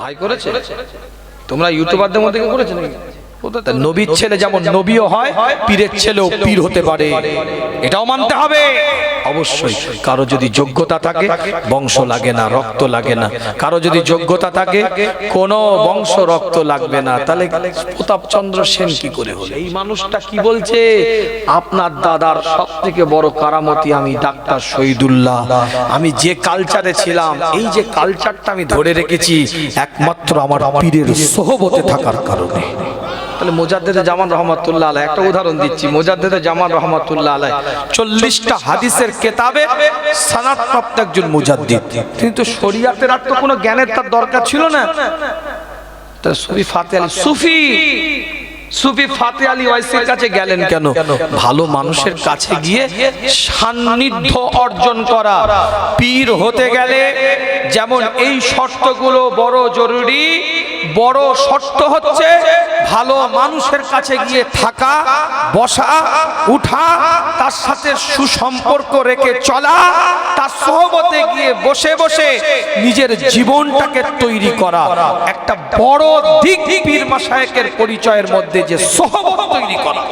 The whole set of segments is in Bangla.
ভাই করেছে? তোমরা ইউটিউবারদের মধ্যে কেউ করেছে নাকি? নবীর ছেলে যেমন নবীও হয় পীরের ছেলেও পীর হতে পারে এটাও মানতে হবে। অবশ্যই। কারও যদি যোগ্যতা থাকে বংশ লাগে না রক্ত লাগে না। কারও যদি যোগ্যতা থাকে কোনো বংশ রক্ত লাগবে না। তাহলে প্রতাপ চন্দ্র সেন কি করে হলো এই মানুষটা কি বলছে? আপনার দাদার সব থেকে বড় কারামতি আমি ডাক্তার শহীদুল্লাহ। আমি যে কালচারে ছিলাম এই যে কালচারটা আমি ধরে রেখেছি একমাত্র আমার পীরের সোহবতে থাকার কারণে। তাহলে মোজাদ্দেদে জামান রহমাতুল্লাহ আলাই একটা উদাহরণ দিচ্ছি। মোজাদ্দেদে জামান রহমাতুল্লাহ আলাই চল্লিশটা হাদিসের কেতাবে সানাত প্রাপ্ত একজন মুজাদ্দিদ। তিনি তো শরিয়াতের আর তো কোনো জ্ঞানের তার দরকার ছিল না। তা সুফি ফাতে আলী, সুফি! সুফি ফাতে আলী ওয়াইসির কাছে গেলেন কেন? ভালো মানুষের কাছে গিয়ে সান্নিধ্য অর্জন করা। পীর হতে গেলে যেমন এই শর্তগুলো বড় জরুরি বড় শর্ত হচ্ছে ভালো মানুষের কাছে গিয়ে থাকা, বসা, উঠা, তার সাথে সুসম্পর্ক রেখে চলা, তার সহবতে গিয়ে বসে বসে নিজের জীবনটাকে তৈরি করা। একটা বড় দিক পীর মাসায়েকের পরিচয়ের মধ্যে যে সহবত তৈরি করা।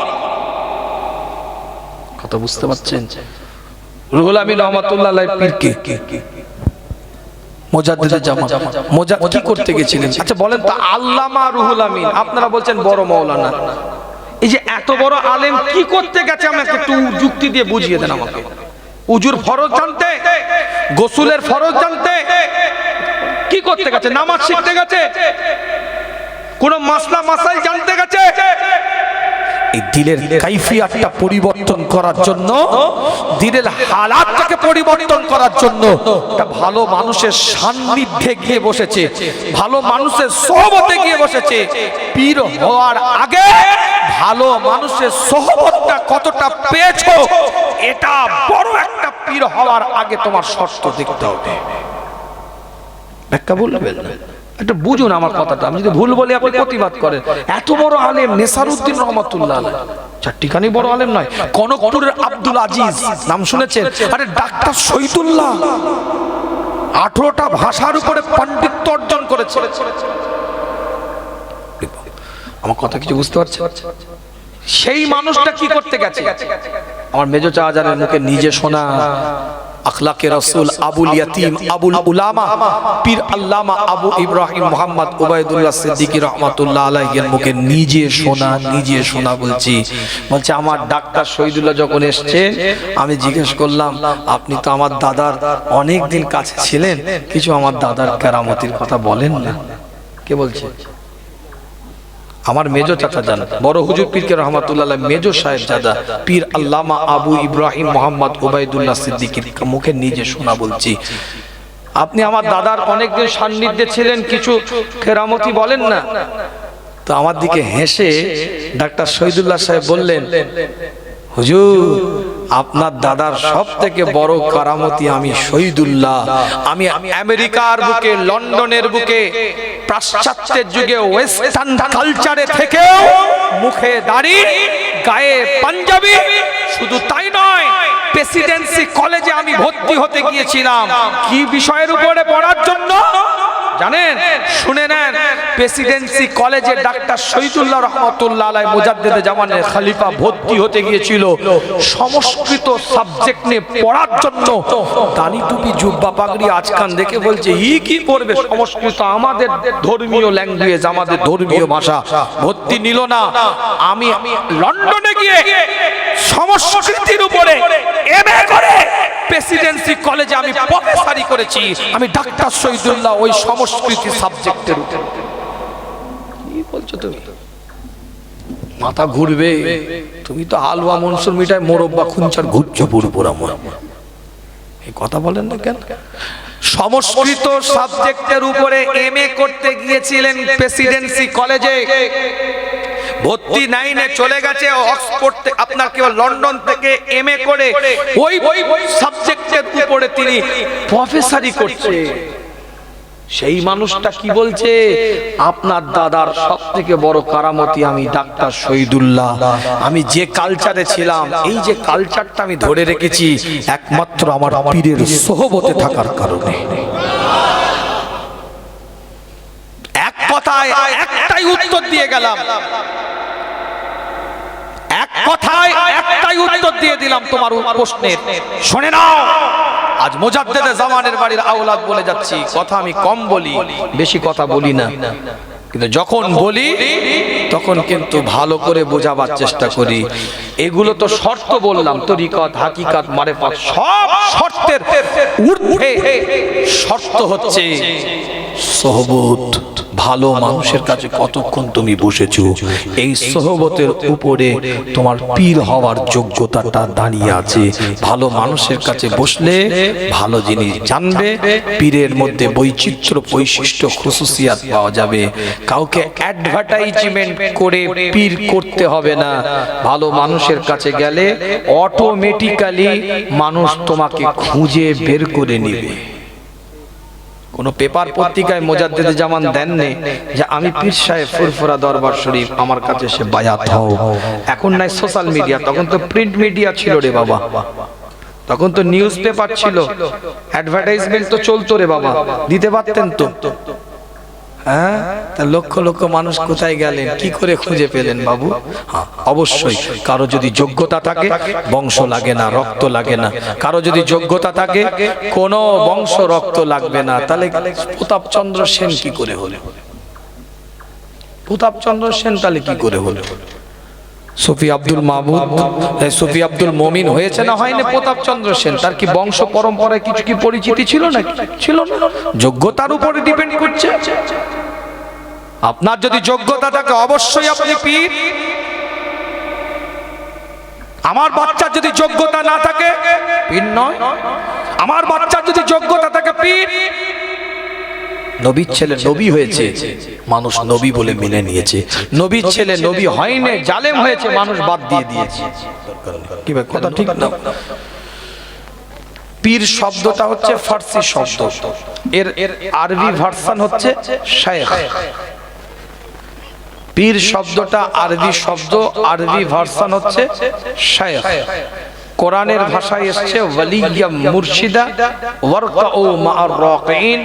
কথা বুঝতে পারছেন? রুহুল আমিন রহমাতুল্লাহ পীরকে। মোজাদ্দেদে জামা মোজা কি করতে গেছিলেন? আচ্ছা বলেন তো আল্লামা রুহুল আমিন আপনারা বলছেন বড় মাওলানা এই যে এত বড় আলেম কি করতে গেছে? আমাকে একটু যুক্তি দিয়ে বুঝিয়ে দেন আমাকে। উজুর ফরজ জানতে গোসুলের ফরজ জানতে কি করতে গেছে? নামাজ শিখতে গেছে? কোন মাসলা মাসাইল জানতে গেছে? এই দিলের কাইফিয়াতটা পরিবর্তন করার জন্য, দিলের হালাতটাকে পরিবর্তন করার জন্য একটা ভালো মানুষের সান্নিধ্যে গিয়ে বসেছে, ভালো মানুষের সহবতে গিয়ে বসেছে। পীর হওয়ার আগে ভালো মানুষের সহবতটা কতটা পেয়েছ, এটা বড় একটা পীর হওয়ার আগে তোমার শর্ত দেখতে হবে। ব্যাখ্যা বলবেন না? একটা বুঝুন আমার কথাটা। আমি যদি ভুল বলি, আপনি প্রতিবাদ করেন। এত বড় আলেম নেসারউদ্দিন রহমতুল্লাহ। চারটিখানি বড় আলেম নয়, কনকপুরের আব্দুল আজিজ, নাম শুনেছেন? আরে, ডাক্তার শহীদুল্লাহ। আঠারোটা ভাষার উপরে পাণ্ডিত্য অর্জন করেছে। আমার কথা কিছু বুঝতে পারছে? সেই মানুষটা কি করতে গেছে? আমার মেজো চাহাজানের মুখে নিজে শোনা আখলাকে রসুল আবুল ইয়াতিম, আবুল উলামা, পীর আল্লামা আবু ইব্রাহিম মোহাম্মদ উবাইদুল্লাহ সিদ্দিকী রহমাতুল্লাহ আলাইহির মুখে নিজে শোনা নিজে শোনা বলছি। বলছে, আমার ডাক্তার শহীদুল্লাহ যখন এসছে, আমি জিজ্ঞেস করলাম, আপনি তো আমার দাদার অনেক দিন কাছে ছিলেন, কিছু আমার দাদার কেরামতির কথা বলেন না? কে বলছে? আমার মেজো চাচা জান বড় হুজুর পীরকে রহমাতুল্লাহ মেজো সাহেব দাদা পীর আল্লামা আবু ইব্রাহিম মোহাম্মদ ওবায়দুল্লাহ সিদ্দিকীর মুখে নিজে শোনা বলছি। আপনি আমার দাদার অনেকদিন সান্নিধ্যে ছিলেন কিছু কেরামতি বলেন না। তো আমার দিকে হেসে ডাক্তার শহীদুল্লাহ সাহেব বললেন হুজুর আপনার দাদার সব থেকে বড় কারামতি আমি শহীদুল্লাহ। আমি আমেরিকার বুকে, লন্ডনের বুকে, পাশ্চাত্যের যুগে ওয়েস্টার্ন কালচারে থেকেও মুখে দাড়ি, গায়ে পাঞ্জাবি, শুধু তাই নয়, প্রেসিডেন্সি কলেজে আমি ভর্তি হতে গিয়েছিলাম। কি বিষয়ের উপরে পড়ার জন্য? জানেন? শুনে নেন, প্রেসিডেন্সি কলেজে ডাক্তার শহীদুল্লাহ রহমতুল্লাহ আলাই মুজাদ্দেদে জামানের খালিফা ভর্তি হতে গিয়েছিল। সংস্কৃত সাবজেক্ট নিয়ে পড়ার জন্য। দানি টুপি, জুব্বা, পাগড়ি আজকান দেখে বলছে, ই কি করবে? সংস্কৃত আমাদের ধর্মীয় ল্যাঙ্গুয়েজ, আমাদের ধর্মীয় ভাষা। ভর্তি নিল না। আমি লন্ডনে গিয়ে সংস্কৃতির উপরে এমএ করে প্রেসিডেন্সি কলেজে আমি প্রফেসরি করেছি। আমি ডাক্তার শহীদুল্লাহ ওই সংস্কৃতি সাবজেক্টের উপর। কি বলছো তুমি? মাথা ঘুরবে। তুমি তো হালুয়া মনসুর মিঠাই, মোরব্বা খুঞ্চার ঘুরছো পুরোপুর আমার এই কথা বলেন না কেন? সংস্কৃত সাবজেক্টের উপরে এমএ করতে গিয়েছিলেন প্রেসিডেন্সি কলেজে ভর্তি নাইনে চলে গেছে, অক্সফোর্ড আপনার কেবল লন্ডন থেকে এমএ করে। ওই ওই সাবজেক্টের উপরে তিনি প্রফেসরি করছে। সেই মানুষটা কি বলছে? আপনার দাদার সব থেকে বড় কারামতি আমি ডাক্তার শহীদুল্লাহ। আমি যে কালচারে ছিলাম, এই যে কালচারটা আমি ধরে রেখেছি, একমাত্র আমার পীরের সোহবতে থাকার কারণে। এক কথায় একটাই উত্তর দিয়ে গেলাম এক কথায় একটাই উত্তর দিয়ে দিলাম তোমার প্রশ্নের। শুনে নাও, আজ মোজাদ্দেদে জামানের বাড়ির আওলাদ বলে যাচ্ছি। কথা আমি কম বলি, বেশি কথা বলি না। কিন্তু যখন বলি, তখন কিন্তু ভালো করে বোঝাবার চেষ্টা করি। এগুলো তো শর্ত বললাম, তরিকত, হাকিকাত, মারেফাত, সব শর্তের ঊর্ধ্বে শর্ত হচ্ছে সহবত। ভালো মানুষের কাছে কতক্ষণ তুমি বসেছো? এই সহবতের উপরে তোমার পীর হওয়ার যোগ্যতাটা দাঁড়িয়ে আছে। ভালো মানুষের কাছে বসলে ভালো জিনিস জানবে, পীরের মধ্যে বৈচিত্র্য বৈশিষ্ট্য খুশুসিয়াত পাওয়া যাবে। কাউকে অ্যাডভার্টাইজমেন্ট করে পীর করতে হবে না। ভালো মানুষের কাছে গেলে অটোমেটিক্যালি মানুষ তোমাকে খুঁজে বের করে নেবে। কোন পেপার পত্রিকায় মোজাদ্দেদে জামান দেননি যে আমি পীর সাহেব ফুরফুরা দরবার শরীফ আমার কাছে সে বায়াত হও। এখন নাই সোশ্যাল মিডিয়া তখন তো প্রিন্ট মিডিয়া ছিল রে বাবা। তখন তো নিউজ পেপার ছিল। অ্যাডভার্টাইজমেন্ট তো চলতো রে বাবা। দিতে পারতেন তো। হ্যাঁ? তা লক্ষ লক্ষ মানুষ কোথায় গেলেন? কি করে খুঁজে পেলেন বাবু? হ্যাঁ অবশ্যই। কারও যদি যোগ্যতা থাকে, বংশ লাগে না, রক্ত লাগে না। কারও যদি যোগ্যতা থাকে, কোনো বংশ রক্ত লাগবে না। তাহলে প্রতাপচন্দ্র সেন কি করে হলে প্রতাপচন্দ্র সেন তাহলে কি করে হলো সফি আব্দুল মাহমুদ এ, সফি আব্দুল মমিন হয়েছে না হয়নি প্রতাপচন্দ্র সেন? তার কি বংশ পরম্পরায় কিছু কি পরিচিতি ছিল না ছিল না। যোগ্যতার উপরে ডিপেন্ড করছে। আপনার যদি যোগ্যতা থাকে অবশ্যই আপনি পীর। আমার বাচ্চার যদি যোগ্যতা না থাকে পীর নয়। আমার বাচ্চার যদি যোগ্যতা থাকে পীর। নবীর ছেলে নবী হয়েছে, মানুষ নবী বলে মেনে নিয়েছে। নবীর ছেলে নবী হয়নি, জালেম হয়েছে, মানুষ বাদ দিয়ে দিয়েছে। কি ভাই কথা ঠিক না? পীর শব্দটা হচ্ছে ফার্সি শব্দ। এর এর আরবি ভার্সন হচ্ছে শায়েখ। পীর শব্দটা আরবি শব্দ, আরবি ভার্সন হচ্ছে শায়েখ। কোরআনের ভাষায় এসেছে ওয়ালিয়া মুর্শিদা ওয়ারকাউ মাআর রাকিন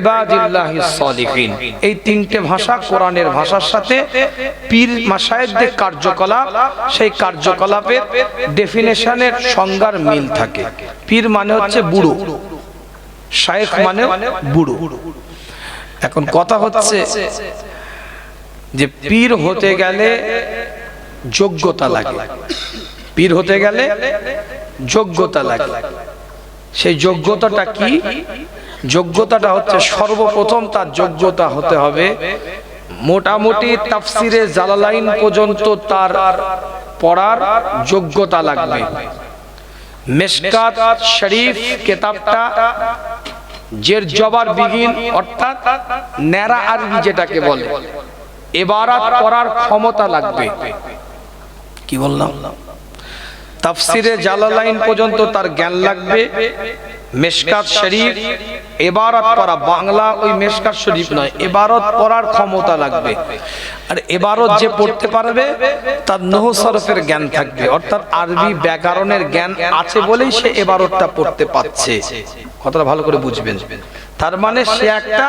ইবাদিল্লাহিস সালিহিন। এই তিনটে ভাষা কোরআনের ভাষার সাথে পীর মাশায়েখদের কার্যকলাপ, সেই কার্যকলাপের ডেফিনেশনের সংজ্ঞার মিল থাকে। পীর মানে হচ্ছে বুড়ো, শায়েখ মানে বুড়ো। এখন কথা হচ্ছে যে পীর হতে গেলে যোগ্যতা লাগে। পীর হতে গেলে যোগ্যতা লাগে। সেই যোগ্যতাটা কি? যোগ্যতাটা হচ্ছে সর্বপ্রথম তার যোগ্যতা হতে হবে মোটামুটি তাফসিরে জালালাইন পর্যন্ত তার পড়ার যোগ্যতা লাগবে। মেশকাত শরীফ কেতাবটা জের জবার বিগিন অর্থাৎ ন্যারা আরবি যেটাকে বলে, এবারাত পড়ার ক্ষমতা লাগবে। কি বললাম? তাফসিরে জালালাইন পর্যন্ত তার জ্ঞান লাগবে। মেশকাত শরীফ এবারত পড়া বাংলা ওই মেশকাত শরীফ নয় এবারত পড়ার ক্ষমতা লাগবে। আর এবারত যে পড়তে পারবে তার নহ সরফের জ্ঞান থাকবে। অর্থাৎ আরবি ব্যাকরণের জ্ঞান আছে বলেই সে এবারতটা পড়তে পারছে। কথাটা ভালো করে বুঝবেন। তার মানে সে একটা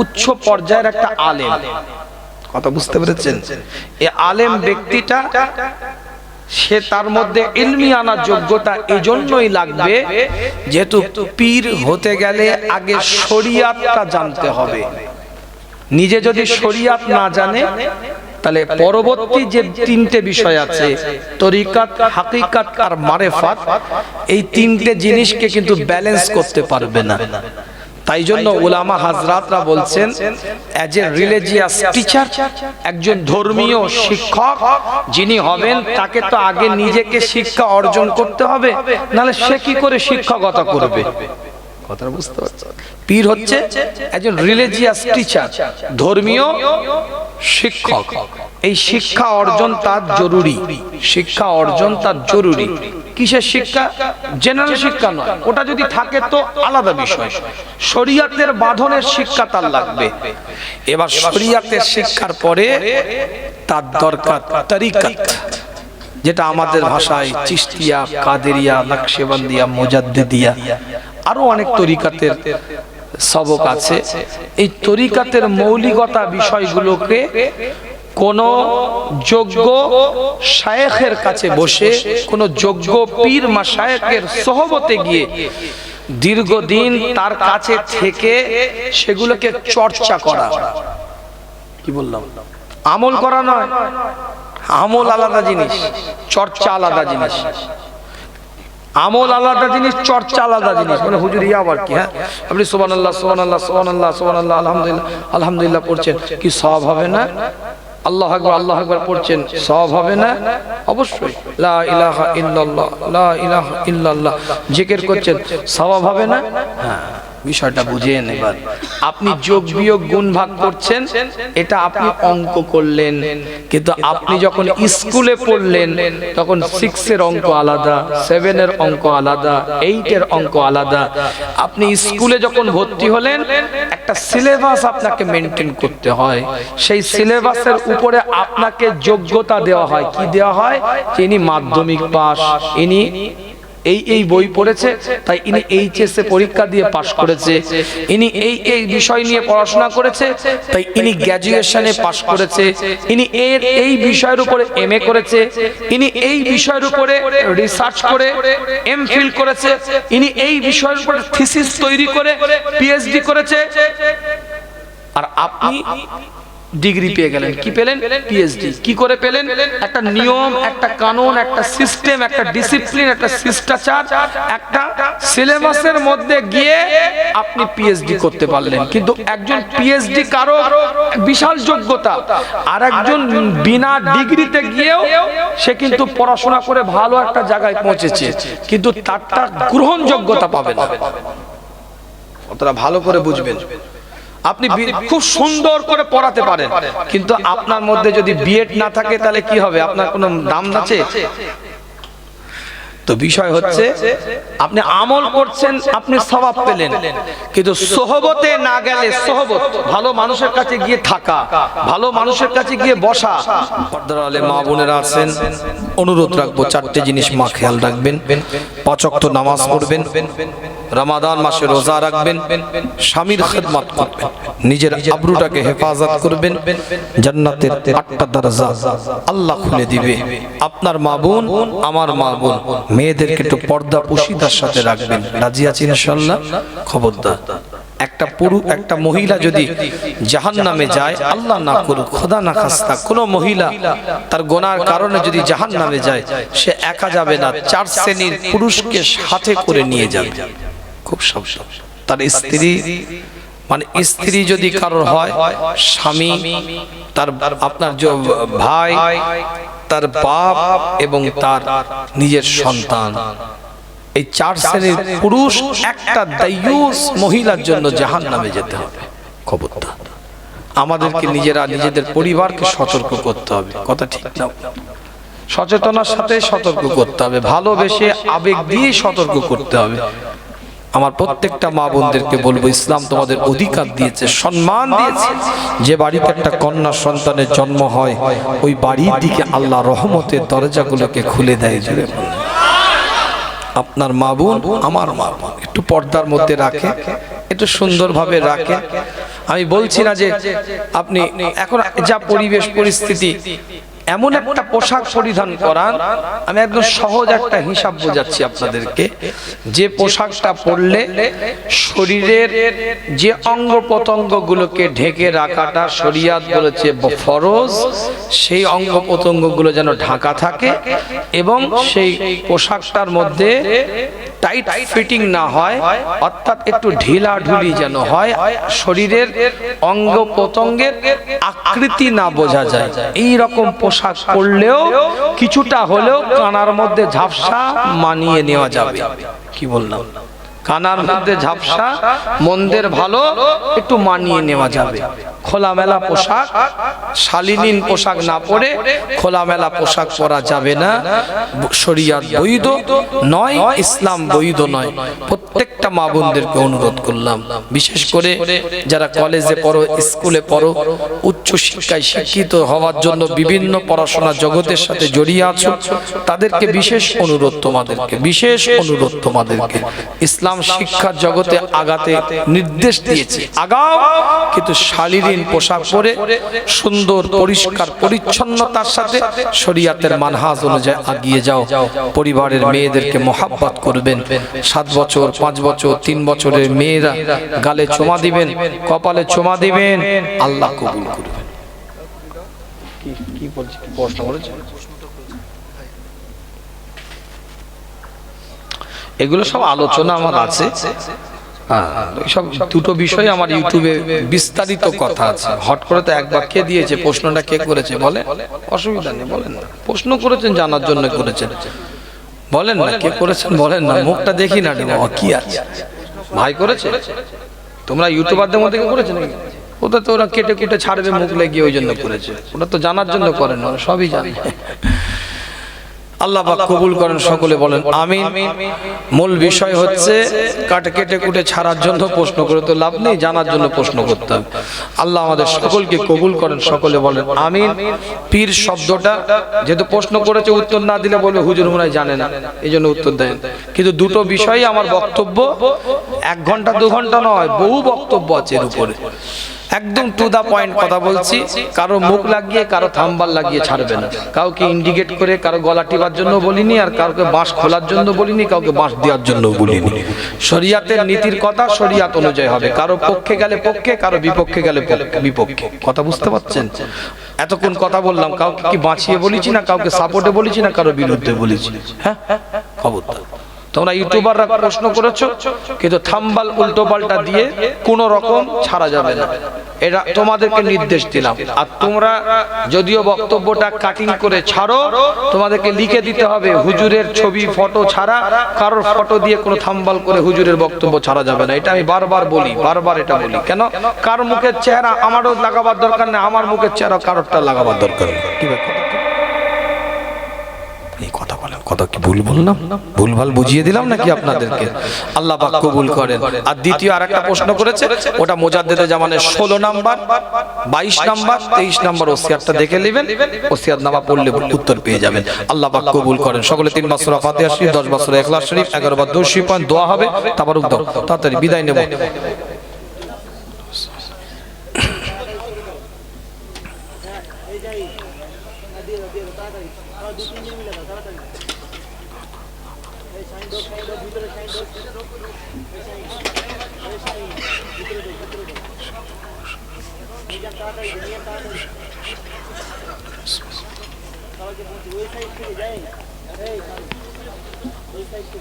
উচ্চ পর্যায়ের একটা আলেম। কথা বুঝতে পেরেছেন? এই আলেম ব্যক্তিটা সে তার মধ্যে ইলমি আনার যোগ্যতা এজন্যই লাগবে যেহেতু পীর হতে গেলে আগে শরিয়াতটা জানতে হবে। নিজে যদি শরিয়াত না জানে, তাহলে পরবর্তী যে তিনটে বিষয় আছে, তরিকাত, হাকিকাত আর মারেফাত, এই তিনটে জিনিসকে কিন্তু ব্যালেন্স করতে পারবে না। তাই জন্য ওলামা হাজরাতরা বলছেন অ্যাজ এ রিলিজিয়াস টিচার একজন ধর্মীয় শিক্ষক যিনি হবেন তাকে তো আগে নিজেকে শিক্ষা অর্জন করতে হবে নাহলে সে কি করে শিক্ষকতা করবে? কথাটা বুঝতে পারছ পীর হচ্ছে একজন রিলিজিয়াস টিচার ধর্মীয় শিক্ষক। এই শিক্ষা অর্জন তার জরুরি শিক্ষা অর্জন তার জরুরি। কিসের শিক্ষা? জেনারেল শিক্ষা নয়। ওটা যদি থাকে তো আলাদা বিষয়। শরিয়াতের বাঁধনের শিক্ষা তার লাগবে। এবার শরিয়াতের শিক্ষার পরে তার দরকার তরিকাত, যেটা আমাদের ভাষায় চিস্তিয়া কাদেরিয়া, নকশেবন্দিয়া, মোজাদ্দেদিয়া, আরও অনেক তরিকাতের সবক আছে। এই তরিকাতের মৌলিকতা বিষয়গুলোকে কোন যোগ্য শায়েখের কাছে বসে, কোন যোগ্য পীর মা শায়েখের সহবতে গিয়ে দীর্ঘদিন তার কাছে থেকে সেগুলোকে চর্চা করা। কি বললাম? আমল করা নয়। আমল আলাদা জিনিস, চর্চা আলাদা জিনিস। আমল আলাদা জিনিস, চর্চা আলাদা জিনিস। মানে হুজুর, ইয়া আবার কি হ্যাঁ? আপনি সোবান আল্লাহ সোবান আল্লাহ সোবান আল্লাহ সোবান আল্লাহ আলহামদুলিল্লাহ আলহামদুলিল্লাহ পড়ছেন। কি সব হবে না? আল্লাহ আকবর আল্লাহ আকবর পড়ছেন সব হবে না? অবশ্যই। লা ইলাহা ইল্লাল্লাহ, লা ইলাহা ইল্লাল্লাহ। জিকির করছেন, সওয়াব হবে না? হ্যাঁ। বিষয়টা বুঝেন এবার আপনি যোগ বিয়োগ গুণ ভাগ করছেন এটা আপনি অঙ্ক করলেন। কিন্তু আপনি যখন স্কুলে পড়লেন তখন সিক্স এর অঙ্ক আলাদা সেভেন এর অঙ্ক আলাদা এইট এর অঙ্ক আলাদা। আপনি স্কুলে যখন ভর্তি হলেন একটা সিলেবাস আপনাকে মেনটেন করতে হয়। সেই সিলেবাসের উপরে আপনাকে যোগ্যতা দেওয়া হয়। কি দেওয়া হয়? ইনি মাধ্যমিক পাস ইনি এই এই বই পড়েছে তাই ইনি এইচএস এ পরীক্ষা দিয়ে পাশ করেছে। ইনি এই এই বিষয় নিয়ে পড়াশোনা করেছে তাই ইনি গ্র্যাজুয়েশনে পাশ করেছে। ইনি এর এই বিষয়ের উপরে এমএ করেছে। ইনি এই বিষয়ের উপরে রিসার্চ করে এমফিল করেছে। ইনি এই বিষয়ের উপরে থিসিস তৈরি করে পিএইচডি করেছে। আর আপনি ডিগ্রি পেয়ে গেলেন। কি পেলেন? পিএইচডি কি করে পেলেন? একটা নিয়ম একটা কানুন একটা সিস্টেম একটা ডিসিপ্লিন একটা শিষ্টাচার একটা সিলেবাসের মধ্যে গিয়ে আপনি পিএইচডি করতে পারলেন। কিন্তু একজন পিএইচডি কারও বিশাল যোগ্যতা আর একজন বিনা ডিগ্রিতে গিয়েও সে কিন্তু পড়াশোনা করে ভালো একটা জায়গায় পৌঁছেছে। কিন্তু তারটা গ্রহণযোগ্যতা পাবে না। অতটা ভালো করে বুঝবেন। আপনি খুব সুন্দর করে পড়াতে পারেন। কিন্তু আপনার মধ্যে যদি বিএড না থাকে তাহলে কি হবে? আপনার কোনো দাম আছে? তো বিষয় হচ্ছে আপনি আমল করছেন আপনি স্বভাব পেলেন। কিন্তু সোহবতে না গেলে সোহবত ভালো মানুষের কাছে গিয়ে থাকা ভালো মানুষের কাছে গিয়ে বসা। পর্দার আলে মা বোনেরা আছেন অনুরোধ রাখব চারটে জিনিস মা খেয়াল রাখবেন পাচক্ত নামাজ পড়বেন। রমাদান মাসে রোজা রাখবেন স্বামীর খেদমত করবেন নিজের আব্রুটাকে হেফাজত করবেন জান্নাতের আটটা দরজা আল্লাহ খুলে দিবে। আপনার মা বোন আমার মা বোন মেয়েদেরকে একটু পর্দা পুশিদার সাথে রাখবেন। রাজি আছি ইনশাল্লাহ খবরদার। একটা পুরু একটা মহিলা যদি জাহান নামে যায় আল্লাহ না করুক খোদা না খাস্তা কোনো মহিলা তার গোনার কারণে যদি জাহান নামে যায় সে একা যাবে না চার শ্রেণির পুরুষকে সাথে করে নিয়ে যাবে। খুব সাবধান তার স্ত্রী মানে স্ত্রী যদি কারোর হয়, স্বামী, তার আপনার ভাই, তার বাপ এবং তার নিজের সন্তান। এই চার শ্রেণির পুরুষ একটা দায়ুস মহিলার জন্য জাহান নামে যেতে হবে। খবরদার। আমাদেরকে নিজেরা নিজেদের পরিবারকে সতর্ক করতে হবে। কথা ঠিক না? সচেতনার সাথে সতর্ক করতে হবে। ভালোবেসে আবেগ দিয়ে সতর্ক করতে হবে। আমার প্রত্যেকটা মা বোনদেরকে বলব, ইসলাম তোমাদের অধিকার দিয়েছে, সম্মান দিয়েছে। যে বাড়িতে একটা কন্যা সন্তানের জন্ম হয়, ওই বাড়ির দিকে আল্লাহ রহমতের দরজাগুলোকে খুলে দেয় জুড়ে আপনার মা বোন, আমার মা বোন, একটু পর্দার মধ্যে রাখে, একটু সুন্দরভাবে রাখে। আমি বলছি না যে আপনি এখন যা পরিবেশ, পরিস্থিতি এমন একটা পোশাক পরিধান করান। আমি একদম সহজ একটা হিসাব বোঝাচ্ছি আপনাদেরকে। যে পোশাকটা পরলে শরীরের যে অঙ্গ প্রত্যঙ্গ গুলোকে ঢেকে রাখাটা শরিয়াত বলেছে ফরজ সেই অঙ্গ প্রত্যঙ্গগুলো যেন ঢাকা থাকে এবং সেই পোশাকটার মধ্যে টাইট ফিটিং না হয় অর্থাৎ একটু ঢিলা ঢুলি যেন হয় শরীরের অঙ্গ প্রত্যঙ্গের আকৃতি না বোঝা যায়। এই রকম পোশাক পরলেও কিছুটা হলেও কানার মধ্যে ঝাপসা মানিয়ে নেওয়া যাবে। কি বললাম? কানার মধ্যে ঝাপসা, মন্দের ভালো একটু মানিয়ে নেওয়া যাবে। খোলামেলা পোশাক, শালীন পোশাক না পরে খোলামেলা পোশাক পরা যাবে না। শরিয়াত বৈধ নয়, ইসলাম বৈধ নয়। প্রত্যেকটা মা বোনদেরকে অনুরোধ করলাম। বিশেষ করে যারা কলেজে পড়ো, স্কুলে পড়ো উচ্চ শিক্ষায় শিক্ষিত হওয়ার জন্য বিভিন্ন পড়াশোনা জগতের সাথে জড়িয়ে আছো, তাদেরকে বিশেষ অনুরোধ তোমাদেরকে, বিশেষ অনুরোধ তোমাদেরকে। ইসলাম শিক্ষার জগতে আগাতে নির্দেশ দিয়েছে। আগাও, কিন্তু শালীন পোশাক পরে সুন্দর, পরিষ্কার, পরিচ্ছন্নতার সাথে শরিয়াতের মানহাজ অনুযায়ী আগিয়ে যাও। পরিবারের মেয়েদেরকে মোহাব্বত করবেন। সাত বছর, পাঁচ বছর, তিন বছরের মেয়েরা গালে চোমা দিবেন, কপালে চোমা দিবেন। আল্লাহ কবুল করবেন। কি কি বলছি প্রশ্ন করেছে? এগুলো সব আলোচনা আমার আছে। হ্যাঁ, সব দুটো বিষয় আমার ইউটিউবে বিস্তারিত কথা আছে। হট করে তো এক বাক্যে দিয়েছে প্রশ্নটা কে করেছে বলে অসুবিধা নেই বলেন না। প্রশ্ন করেছেন জানার জন্য করেছেন। বলেন না কে করেছেন বলেন না। মুখটা দেখি না কি আছে? ভাই করেছে? তোমরা ইউটিউবারদের মধ্যে করেছে নাকি? ওটা তো ওরা কেটে কেটে ছাড়বে মুখ লেগে ওই জন্য করেছে। ওটা তো জানার জন্য করেন ওরা সবই জানে। আল্লাহ পাক কবুল করেন সকলে বলেন আমিন। মূল বিষয় হচ্ছে কাটে কেটে কুটে ছাড়ার জন্য প্রশ্ন করে তো লাভ নেই জানার জন্য প্রশ্ন করতে হবে। আল্লাহ আমাদের সকলকে কবুল করেন সকলে বলেন আমিন। পীর শব্দটা যেহেতু প্রশ্ন করেছে উত্তর না দিলে বলবে হুজুর মনে জানে না এই জন্য উত্তর দেন। কিন্তু দুটো বিষয় আমার বক্তব্য এক ঘণ্টা দু ঘণ্টা নয় বহু বক্তব্য আছে এর উপরে। একদম টু দা পয়েন্ট কথা বলছি, কারও মুখ লাগিয়ে, কারও থাম্বাল লাগিয়ে ছাড়বে না। কাউকে ইন্ডিকেট করে, কারও গলা টিবার জন্য বলিনি, আর কাউকে বাঁশ খোলার জন্য বলিনি, কাউকে বাঁশ দেওয়ার জন্য বলিনি। শরিয়াতের নীতির কথা শরিয়াত অনুযায়ী হবে। কারও পক্ষে গেলে পক্ষে, কারও বিপক্ষে গেলে বিপক্ষে। কথা বুঝতে পারছেন? এতক্ষণ কথা বললাম, কাউকে কি বাঁচিয়ে বলেছি না, কাউকে সাপোর্টে বলেছি না, কারও বিরুদ্ধে বলেছি? হ্যাঁ? খবরদার। তোমরা ইউটিউবাররা প্রশ্ন করেছ, কিন্তু থাম্বাল উল্টো পাল্টা দিয়ে কোনো রকম ছাড়া যাবে না। এটা তোমাদেরকে নির্দেশ দিলাম। আর তোমরা যদিও বক্তব্যটা কাটিং করে ছাড়ো, তোমাদেরকে লিখে দিতে হবে, হুজুরের ছবি, ফটো ছাড়া, কারোর ফটো দিয়ে কোনো থাম্বাল করে হুজুরের বক্তব্য ছাড়া যাবে না। এটা আমি বারবার বলি, বারবার এটা বলি। কেন? কার মুখের চেহারা আমারও লাগাবার দরকার নেই, আমার মুখের চেহারা কারোরটা লাগাবার দরকার কি ব্যাপার? কথা কি ভুল বললাম? ভুল ভালো বুঝিয়ে দিলাম নাকি আপনাদেরকে? আল্লাহ পাক কবুল করেন। আর দ্বিতীয় আর একটা প্রশ্ন করেছে, ওটা মোজাদ্দেদে জামানের ষোলো নাম্বার, বাইশ নাম্বার, তেইশ নাম্বার ওসিয়ারটা দেখে নেবেন ওসিয়ার নামা পড়লে উত্তর পেয়ে যাবেন। আল্লাহ পাক কবুল করেন। সকলে তিন বছর ফাতিহা শরীফ, দশ বছর এখলাস শরীফ, এগারো বার দশ পয়েন্ট দোয়া হবে। তাবারুক দাও, তাড়াতাড়ি বিদায় নেব।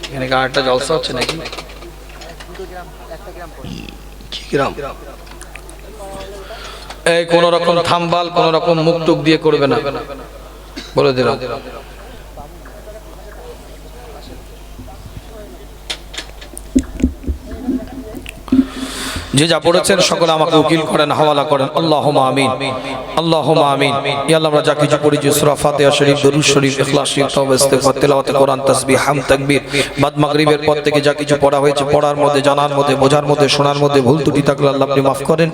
এখানে আরেকটা জলসা হচ্ছে নাকি? এই কোন রকম থাম্বাল, কোন রকম মুখ টুক দিয়ে করবে না। বলে দিলাম। যে যা পড়েছেন সকলে আমাকে উকিল করেন হাওয়ালা করেন। আল্লাহ আমিন। আল্লাহ আমিন। ইয়া আল্লাহ আমরা যা কিছু পড়েছি সূরা ফাতিহা শরীফ দরুদ শরীফ ইখলাস শরীফ তওবা ইস্তিগফার তেলাওয়াত কোরআন তাসবিহ হাম তাকবীর। বাদ মাগরিবের পর থেকে যা কিছু পড়া হয়েছে পড়ার মধ্যে জানার মধ্যে বোঝার মধ্যে শোনার মধ্যে ভুল ত্রুটি থাকলে আল্লাহ আপনি মাফ করেন।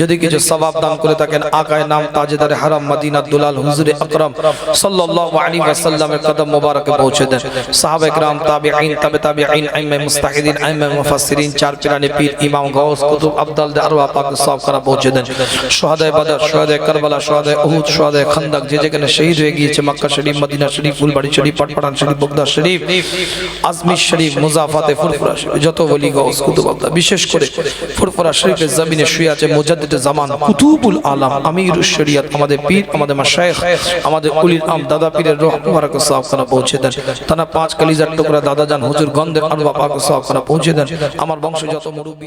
যদি কিছু সওয়াব দান করে থাকেন আকায় নাম তাজেদারে হারাম মদিনা দুলাল হুজুরে আকরাম সাল্লাল্লাহু আলাইহি ওয়াসাল্লামের কদম মোবারকে পৌঁছে দেন। সাহাবা একরাম তাবিঈন তাবে তাবিঈন আইমে মুস্তাহিদিন মুফাসসিরিন চার পিরানে পীর ইমাম গাউস পৌঁছে দেন বিশেষ করে ফুরফুরা শরীফের জমিনে শুয়ে আছে জামান, কুতুবুল শরিয়ত, আমাদের পীর, আমাদের মাশায়েখ, আমাদের উলিল আম, দাদা পীরের মুবারক পৌঁছে দেন। পাঁচ কালিজার টুকরা দাদা জান হুজুর গন্ধের পাক পৌঁছে দেন। আমার বংশ যত মুরব্বী